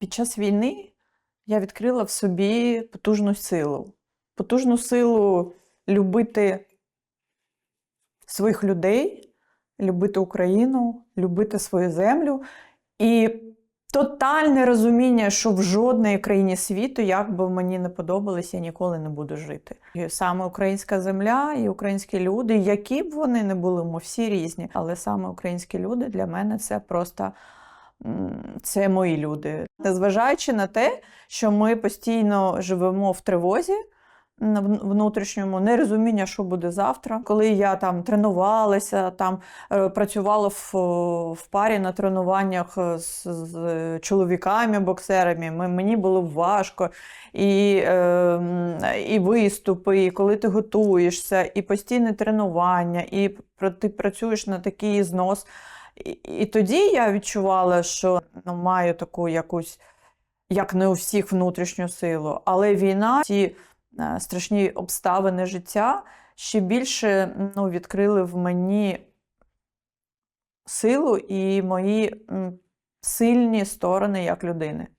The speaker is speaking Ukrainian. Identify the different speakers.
Speaker 1: Під час війни я відкрила в собі потужну силу. Потужну силу любити своїх людей, любити Україну, любити свою землю. І тотальне розуміння, що в жодній країні світу, як би мені не подобалось, я ніколи не буду жити. І саме українська земля і українські люди, які б вони не були, ми всі різні, але саме українські люди для мене це просто це мої люди. Незважаючи на те, що ми постійно живемо в тривозі. Внутрішньому нерозуміння, що буде завтра. Коли я там тренувалася, там е, працювала в, в парі на тренуваннях з, з чоловіками, боксерами, ми- мені було важко. І, е, і виступи, і коли ти готуєшся, і постійне тренування, і ти працюєш на такий знос. І, і тоді я відчувала, що ну, маю таку якусь, як не у всіх, внутрішню силу. Але війна, ці е, страшні обставини життя ще більше ну, відкрили в мені силу і мої сильні сторони як людини.